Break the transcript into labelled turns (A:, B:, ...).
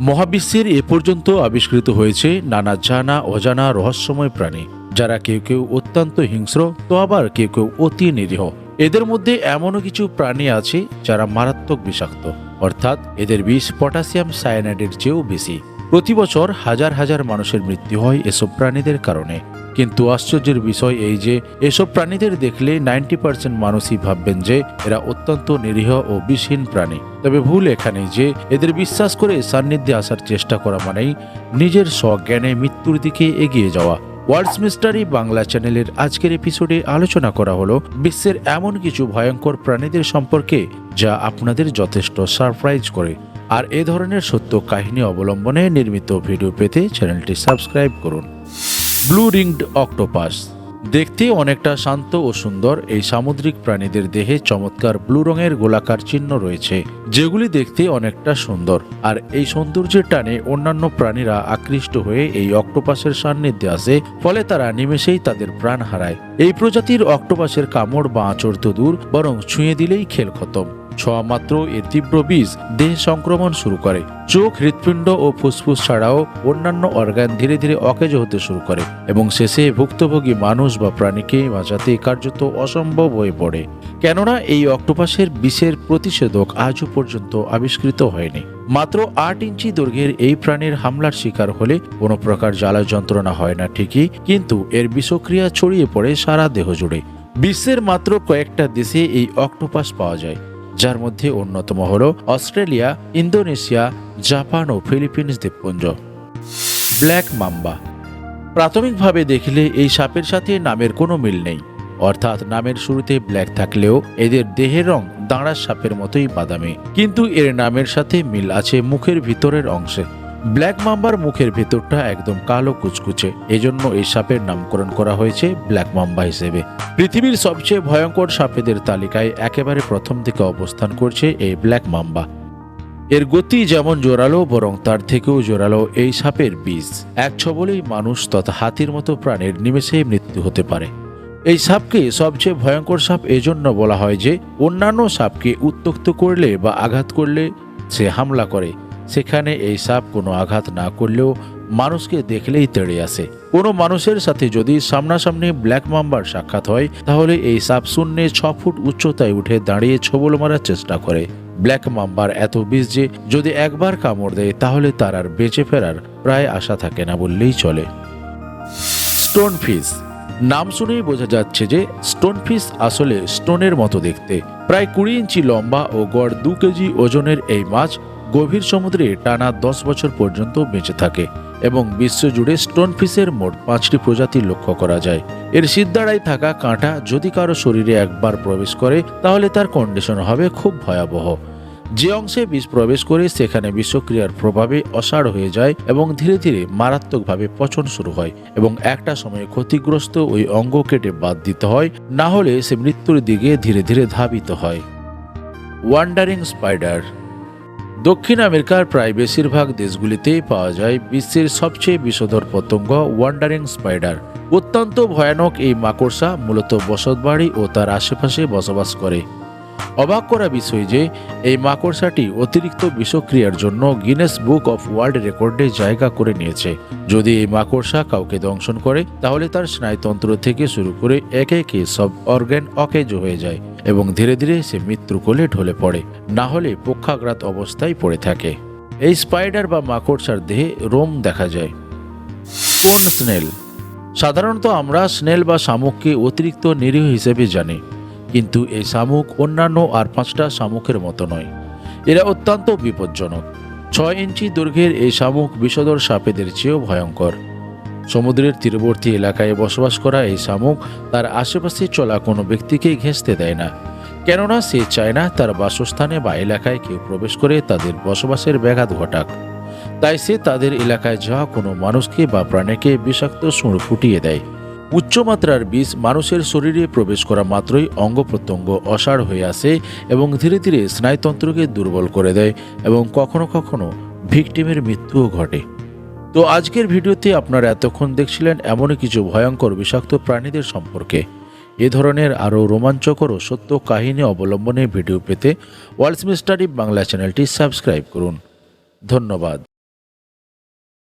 A: মহাবিশ্বের এ পর্যন্ত আবিষ্কৃত হয়েছে নানা জানা অজানা রহস্যময় প্রাণী, যারা কেউ কেউ অত্যন্ত হিংস্র, তো আবার কেউ কেউ অতি নিরীহ। এদের মধ্যে এমনও কিছু প্রাণী আছে যারা মারাত্মক বিষাক্ত, অর্থাৎ এদের বিষ পটাশিয়াম সায়ানাইডের চেয়েও বেশি। প্রতি বছর হাজার হাজার মানুষের মৃত্যু হয় এসব প্রাণীদের কারণে। কিন্তু আশ্চর্যের বিষয় এই যে, এসব প্রাণীদের দেখলে নাইনটি পার্সেন্ট মানুষই ভাববেন যে এরা অত্যন্ত নিরীহ ও বিষহীন প্রাণী। তবে ভুল এখানে যে, এদের বিশ্বাস করে সান্নিধ্যে আসার চেষ্টা করা মানেই নিজের স্বজ্ঞানে মৃত্যুর দিকে এগিয়ে যাওয়া। ওয়ার্ডস মিস্টারি বাংলা চ্যানেলের আজকের এপিসোডে আলোচনা করা হলো বিশ্বের এমন কিছু ভয়ঙ্কর প্রাণীদের সম্পর্কে যা আপনাদের যথেষ্ট সারপ্রাইজ করে। আর এ ধরনের সত্য কাহিনী অবলম্বনে নির্মিত ভিডিও পেতে চ্যানেলটি সাবস্ক্রাইব করুন। Blue ringed octopus. দেখতে অনেকটা শান্ত ও সুন্দর, এই সামুদ্রিক প্রাণীদের দেহে চমৎকার ব্লু রঙের গোলাকার চিহ্ন রয়েছে, যেগুলি দেখতে অনেকটা সুন্দর। আর এই সৌন্দর্যের টানে অন্যান্য প্রাণীরা আকৃষ্ট হয়ে এই অক্টোপাসের সান্নিধ্যে আসে, ফলে তারা নিমেষেই তাদের প্রাণ হারায়। এই প্রজাতির অক্টোপাসের কামড় বা আঁচড় তো দূর, বরং ছুঁয়ে দিলেই খেল খতম। ছোঁয়া মাত্র এর তীব্র বীজ দেহে সংক্রমণ শুরু করে। চোখ, হৃৎপিণ্ড ও ফুসফুস ছাড়াও অন্যান্য অর্গান ধীরে ধীরে অকেজ হতে শুরু করে এবং শেষে ভুক্তভোগী মানুষ বা প্রাণীকে বাঁচাতে কার্যত অসম্ভব হয়ে পড়ে। কেননা এই অক্টোপাসের বিষের প্রতিষেধক আজও পর্যন্ত আবিষ্কৃত হয়নি। মাত্র আট ইঞ্চি দৈর্ঘ্যের এই প্রাণীর হামলার শিকার হলে কোনো প্রকার জ্বালা যন্ত্রণা হয় না ঠিকই, কিন্তু এর বিষক্রিয়া ছড়িয়ে পড়ে সারা দেহ জুড়ে বিশ্বের মাত্র কয়েকটা দেশে এই অক্টোপাস পাওয়া যায়। যার মধ্যে অন্যতম হল অস্ট্রেলিয়া, ইন্দোনেশিয়া, জাপান ও ফিলিপিন্স দ্বীপপুঞ্জ। Black mamba. প্রাথমিকভাবে দেখলে এই সাপের সাথে নামের কোনো মিল নেই। অর্থাৎ নামের শুরুতে ব্ল্যাক থাকলেও এদের দেহের রং দাঁড়ার সাপের মতোই বাদামি। কিন্তু এর নামের সাথে মিল আছে মুখের ভিতরের অংশে। ব্ল্যাক মাম্বার মুখের ভেতরটা একদম কালো কুচকুচে। এজন্য এই সাপের নামকরণ করা হয়েছে ব্ল্যাক মাম্বা হিসেবে। পৃথিবীর সবচেয়ে ভয়ঙ্কর সাপেদের তালিকায় একেবারে প্রথম দিকে অবস্থান করছে এই ব্ল্যাক মাম্বা। এর গতি যেমন জোরালো, বরং তার থেকেও জোরালো এই সাপের বীজ। এক ছবলেই মানুষ তথা হাতির মতো প্রাণের নিমেষে মৃত্যু হতে পারে। এই সাপকে সবচেয়ে ভয়ঙ্কর সাপ এজন্য বলা হয় যে, অন্যান্য সাপকে উত্তক্ত করলে বা আঘাত করলে সে হামলা করে। সেখানে এই সাপ কোনো আঘাত না করলেও মানুষকে দেখলেই তেড়ে আসে। কোনো মানুষের সাথে যদি সামনাসামনি ব্ল্যাক মাম্বার সাক্ষাৎ হয়, তাহলে এই সাপ শূন্যে ছ ফুট উচ্চতায় উঠে দাঁড়িয়ে ছবল মারার চেষ্টা করে। ব্ল্যাক মাম্বার এত বিষ যে যদি একবার কামড় দেয়, তাহলে তার আর বেঁচে ফেরার প্রায় আশা থাকে না বললেই চলে। স্টোন ফিশ নাম শুনেই বোঝা যাচ্ছে যে স্টোন ফিশ আসলে স্টোনের মতো দেখতে। প্রায় কুড়ি ইঞ্চি লম্বা ও গড় দু কেজি ওজনের এই মাছ গভীর সমুদ্রে টানা দশ বছর পর্যন্ত বেঁচে থাকে এবং বিশ্বজুড়ে স্টোন ফিশের মোট পাঁচটি প্রজাতি লক্ষ্য করা যায়। এর সিদ্ধারায় থাকা কাঁটা যদি কারও শরীরে একবার প্রবেশ করে, তাহলে তার কন্ডিশন হবে খুব ভয়াবহ। যে অংশে বিষ প্রবেশ করে, সেখানে বিষক্রিয়ার প্রভাবে অসাড় হয়ে যায় এবং ধীরে ধীরে মারাত্মকভাবে পচন শুরু হয় এবং একটা সময়ে ক্ষতিগ্রস্ত ওই অঙ্গ কেটে বাদ দিতে হয়, না হলে সে মৃত্যুর দিকে ধীরে ধীরে ধাবিত হয়। ওয়ান্ডারিং স্পাইডার দক্ষিণ আমেরিকার প্রায় বেশিরভাগ দেশগুলিতেই পাওয়া যায় বিশ্বের সবচেয়ে বিষধর পতঙ্গ ওয়ান্ডারিং স্পাইডার। অত্যন্ত ভয়ানক এই মাকড়সা মূলত বসতবাড়ি ও তার আশেপাশে বসবাস করে। অবাক করা বিষয় যে, এই মাকড়সাটি অতিরিক্ত বিষক্রিয়ার জন্য গিনেস বুক অফ ওয়ার্ল্ড রেকর্ডে জায়গা করে নিয়েছে। যদি এই মাকড়সা কাউকে দংশন করে, তাহলে তার স্নায়ুতন্ত্র থেকে শুরু করে একে একে সব অর্গ্যান অকেজ হয়ে যায় এবং ধীরে ধীরে সে মৃত্যুর কোলে ঢলে পড়ে, না হলে পক্ষাঘাত অবস্থায় পড়ে থাকে। এই স্পাইডার বা মাকড়সার দেহে রোম দেখা যায়। কোন স্নেল? সাধারণত আমরা স্নেল বা শামুককে অতিরিক্ত নিরীহ হিসেবে জানি। কিন্তু এই শামুক অন্যান্য আর পাঁচটা শামুকের মতো নয়। এরা অত্যন্ত বিপজ্জনক। ছয় ইঞ্চি দৈর্ঘ্যের এই শামুক বিষধর সাপেদের চেয়েও ভয়ঙ্কর। সমুদ্রের তীরবর্তী এলাকায় বসবাস করা এই শামুক তার আশেপাশে চলা কোনো ব্যক্তিকে ঘেঁষতে দেয় না। কেননা সে চায় না তার বাসস্থানে বা এলাকায় কেউ প্রবেশ করে তাদের বসবাসের ব্যাঘাত ঘটাক। তাই সে তাদের এলাকায় যাওয়া কোনো মানুষকে বা প্রাণীকে বিষাক্ত সুর ফুটিয়ে দেয়। উচ্চমাত্রার বিষ মানুষের শরীরে প্রবেশ করা মাত্রই অঙ্গ প্রত্যঙ্গ অসাড় হয়ে আসে এবং ধীরে ধীরে স্নায়ুতন্ত্রকে দুর্বল করে দেয় এবং কখনো কখনো ভিকটিমের মৃত্যুও ঘটে। তো আজকের ভিডিওতে আপনারা এতক্ষণ দেখছিলেন এমনই কিছু ভয়ঙ্কর বিষাক্ত প্রাণীদের সম্পর্কে। এ ধরনের আরও রোমাঞ্চকর ও সত্য কাহিনী অবলম্বনে ভিডিও পেতে ওয়ার্ল্ডস মিস্টারি বাংলা চ্যানেলটি সাবস্ক্রাইব করুন। ধন্যবাদ।